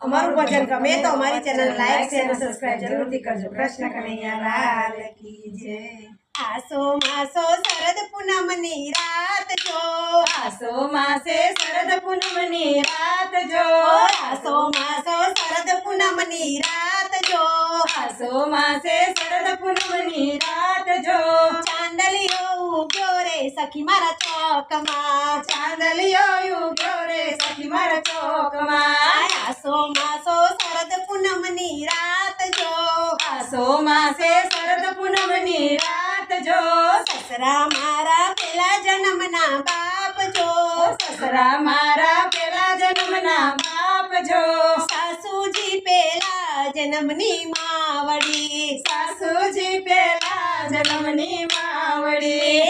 અમારું ભજન ગમે તો અમારી ચેનલ લાઈક શેર અને સબસ્ક્રાઇબ જરૂરથી કરજો કૃષ્ણ કનૈયા લાલ કી જય આસો માસો શરદ પૂનમની રાત જો આસો માસે શરદ પૂનમની રાત જો આસો માસો શરદ પૂનમની રાત જો આસો માસે શરદ પૂનમની સખી મારા ચોકમાં ચાંદલિયો યુગ્યો રે સખી મારા ચોકમાં આસો માસો શરદ પૂનમની રાત જો આસો માસે શરદ પૂનમની રાત જો સસરા મારા પેલા જન્મના બાપ જો સસરા મારા પેલા જન્મના બાપ જો સાસુજી પેલા જન્મની માવડી સાસુજી પેલા જન્મની માવડી એ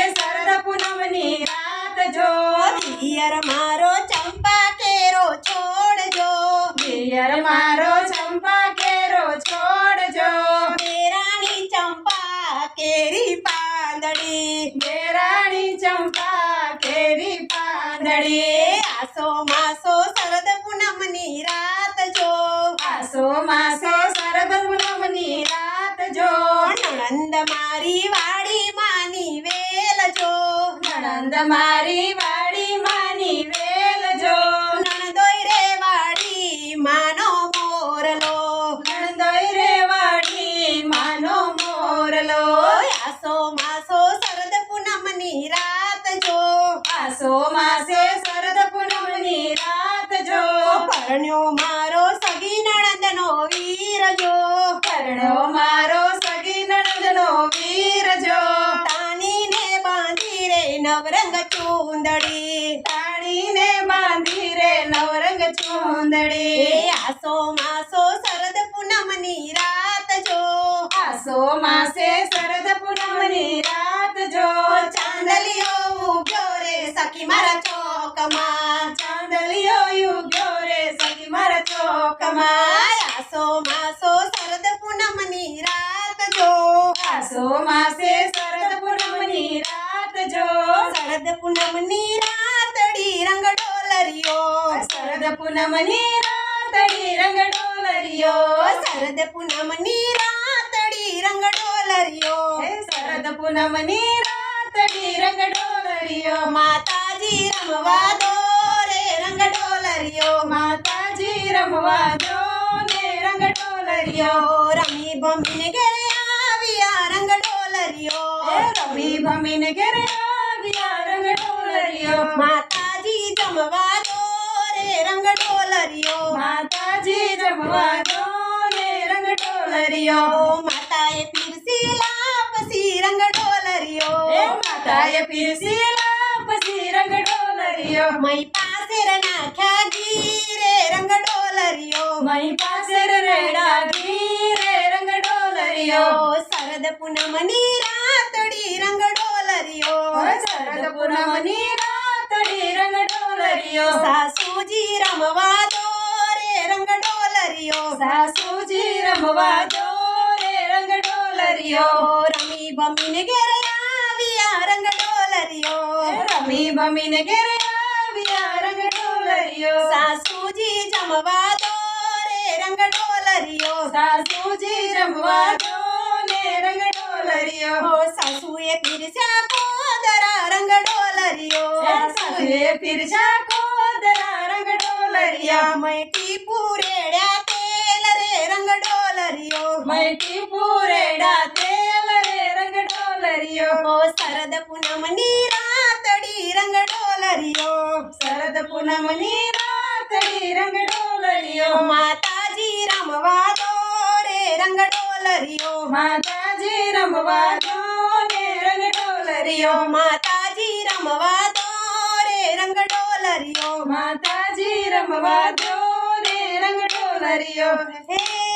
પિયર મારો ચંપા કેરો છોડજો. પિયર મારો ચંપા કેરો છોડજો. મેરાણી ચંપા કેરી પાંદડી. મેરાણી ચંપા કેરી પાંદડી. આસો માસો શરદ પૂનમની રાત જો. આસો માસો શરદ પૂનમની રાત જો. નણંદ મારી વાડી માની વેલ જો. નણંદ મારી વાડી માની વેલ જો નણદોઈ રે વાડી માનો મોરલો નણંદોઈ રે વાડી માનો મોરલો ઓય આસો માસો શરદ પૂનમની રાત જો આસો માસે શરદ પૂનમની રાત જો. પરણ્યો મારો સગી નણંદનો વીર જો. પરણ્યો મારો સગી નણંદનો વીર જો. તાનીને બાંધી રે નવરંગ ચૂંદડી. તાણીને બાંધી રે નવરંગ ચૂંદડી. આસો માસો શરદ પૂનમની રાત જો. આસો માસે શરદ પૂનમની રાત જો ચાંદલિયો ઉગ્યો રે સખી મારા ચોકમાં ચાંદલિયો યુગ્યો રે. સખી મારા ચોકમાં આસો માસો શરદ પૂનમની રાત જો. આસો માસે શરદ પૂનમની રાત જો. શરદ પૂનમની રાતડી રંગ ડોલરિયો શરદ પૂનમની રાતડી રંગ ડોલરિયો શરદ પૂનમની રાતડી રંગ ડોલરિયો શરદ પૂનમની રાતડી રંગ ડોલરિયો માતાજી રમવા દો રે રંગ ડોલરિયો માતાજી રમવા દો ને રંગ ડોલરિયો રમી ભમીને ઘેરે આવ્યા રંગ ડોલરિયો હે રમી ભમીને ઘેરે આવ્યા રંગ ડોલરિયો માતાજી જમવા દો રે રંગ ડોલરિયો માતાજી રમવા દો ને રંગ ડોલરિયો માતાએ પીરસી લાપસી રંગ ડોલરિયો એ માતાએ પીરસેલા પછી રંગ ડોલરિયો મહી પાસે નાખ્યા ગીરે રંગ ડોલરિયો. મહી પાસે રેડા ગીરે રંગ ડોલરિયો. શરદ પૂનમની રાતડી રંગ ડોલરિયો. શરદ પૂનમની રાતડી રંગ ડોલરિયો. સાસુજી રમવા દો રે રંગ ડોલરિયો. સાસુજી રમવા દો રે રંગ ડોલરિયો. રમી બમીને ઘેરે આવ્યા રંગ ડોલરિયો. રમી બમીને ઘેરે સાસુજી જમવા દો રે રંગ ડોલરિયો સાસુજી રમવા દો ને રંગ ડોલરિયો ઓ સાસુએ પીરસ્યા કોદરા રંગ ડોલરિયો સાસુએ પીરસા કોદરા રંગ ડોલરિયા મૈટી પૂરેડ્યા તેલ રે રંગ ડોલરિયો મૈટી પૂરેડા તેલ રે રંગ ડોલરિયો ઓ શરદ પૂનમની રાતડી રંગ ડોલરિયો શરદ પૂનમની રાતડી માતાજી રમવા દો રે રંગ ડોલરીઓ. માતાજી રમવા દો રે રંગ ડોલરીઓ. માતાજી રમવા દો રે રંગ ડોલરીઓ. હે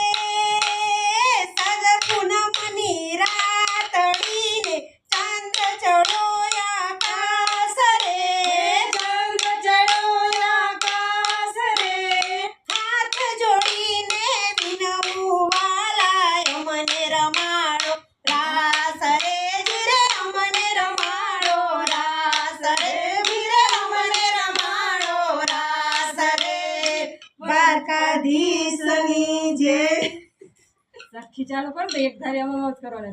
દ્વારકાધીશની જે સખી ચાલુ કરો એક ધારી આમાં મત કરો ને